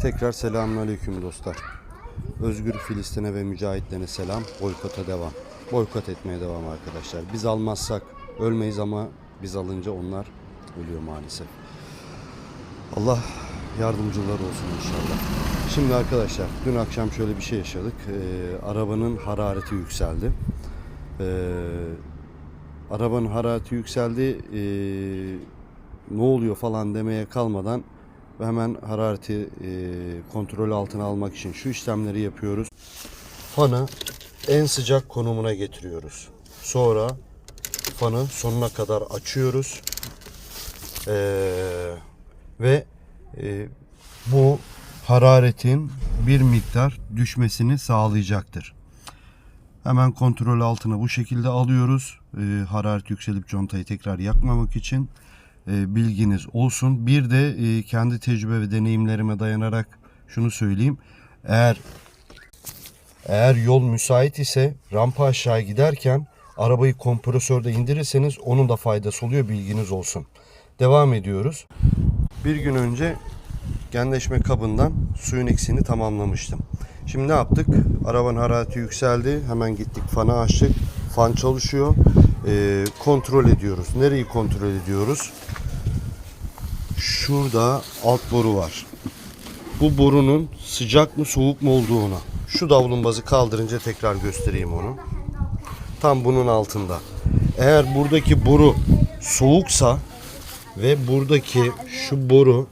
Tekrar selamünaleyküm dostlar. Özgür Filistin'e ve mücahitlerine selam. Boykota devam. Boykot etmeye devam arkadaşlar. Biz almazsak ölmeyiz ama biz alınca onlar ölüyor maalesef. Allah yardımcıları olsun inşallah. Şimdi arkadaşlar dün akşam şöyle bir şey yaşadık. Ee, arabanın harareti yükseldi. Ee, arabanın harareti yükseldi. Ee, ne oluyor falan demeye kalmadan ve hemen harareti e, kontrol altına almak için şu işlemleri yapıyoruz. Fanı en sıcak konumuna getiriyoruz. Sonra fanı sonuna kadar açıyoruz. Ee, ve e, bu hararetin bir miktar düşmesini sağlayacaktır. Hemen kontrol altına bu şekilde alıyoruz. Ee, hararet yükselip contayı tekrar yakmamak için bilginiz olsun. Bir de e, kendi tecrübe ve deneyimlerime dayanarak şunu söyleyeyim. Eğer eğer yol müsait ise rampa aşağı giderken arabayı kompresörde indirirseniz onun da faydası oluyor bilginiz olsun. Devam ediyoruz. Bir gün önce genleşme kabından suyun eksiğini tamamlamıştım. Şimdi ne yaptık? Arabanın harareti yükseldi. Hemen gittik fanı açtık. Fan çalışıyor. Ee, kontrol ediyoruz. Nereyi kontrol ediyoruz? Şurada alt boru var. Bu borunun sıcak mı soğuk mu olduğunu. Şu davlumbazı kaldırınca tekrar göstereyim onu. Tam bunun altında. Eğer buradaki boru soğuksa ve buradaki şu boru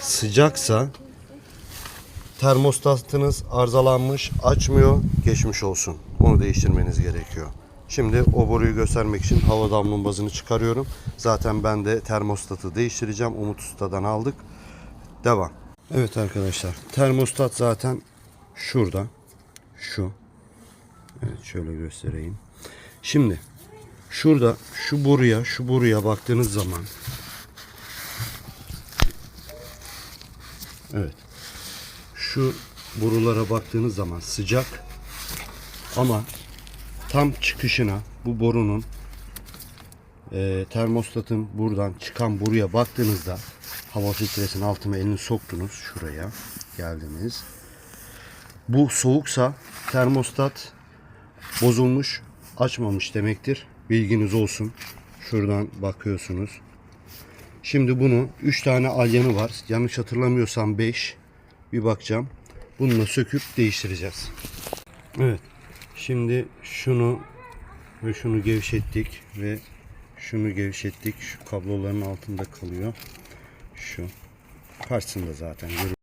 sıcaksa termostatınız arızalanmış, açmıyor, geçmiş olsun. Onu değiştirmeniz gerekiyor. Şimdi o boruyu göstermek için hava damlumbazını çıkarıyorum. Zaten ben de termostatı değiştireceğim. Umut Usta'dan aldık. Devam. Evet arkadaşlar. Termostat zaten şurada. Şu. Evet şöyle göstereyim. Şimdi şurada şu boruya şu boruya baktığınız zaman Evet. Şu borulara baktığınız zaman sıcak ama tam çıkışına bu borunun e, termostatın buradan çıkan boruya baktığınızda hava filtresinin altına elini soktunuz şuraya geldiniz. Bu soğuksa termostat bozulmuş, açmamış demektir. Bilginiz olsun. Şuradan bakıyorsunuz. Şimdi bunu 3 tane alyanı var. Yanlış hatırlamıyorsam 5. Bir bakacağım. Bununla söküp değiştireceğiz. Evet. Şimdi şunu ve şunu gevşettik ve şunu gevşettik. Şu kabloların altında kalıyor. Şu. Karşısında zaten.